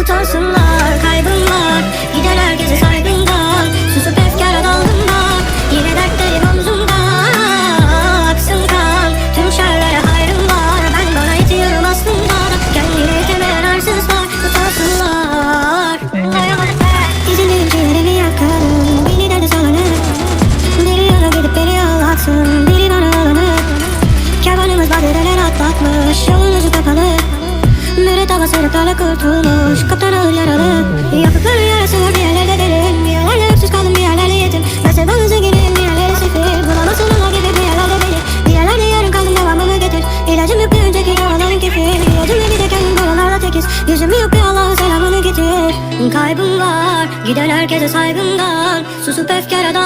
utansınlar Kaybım var gider herkese saygımdan Susup efkara dalgında Yine dertlerim omzumda Aksın kan tüm şerlere hayrım var Ben bana itiyorum aslında Kendini temeyen arsızlar utansınlar. İzinlerim ciğerimi yakalım Beni derdi salanır Biri yana gidip beni ağlatsın Biri bana alanır Kervanımız badireler atlatmış Yolun sırıklarla kurtulmuş Kaptan ağır yaralı. Yapıkları yarası var bir yerlerde derin. Bir yerlerde öksüz kaldım bir yerlerde yetim. Ben sevdanın zenginim bir yerlere sefil. Bulamazsın onlar gibi bir yerlerde beni Bir yerlerde yarın kaldım devamını getir. İlacım yok bir önceki yaraların kefil İlacım bir de kendim buralarda tekiz. Yüzüm yok bir Allah'ın selamını getir. Kaybım var Gider herkese saygımdan. Susup efkara dal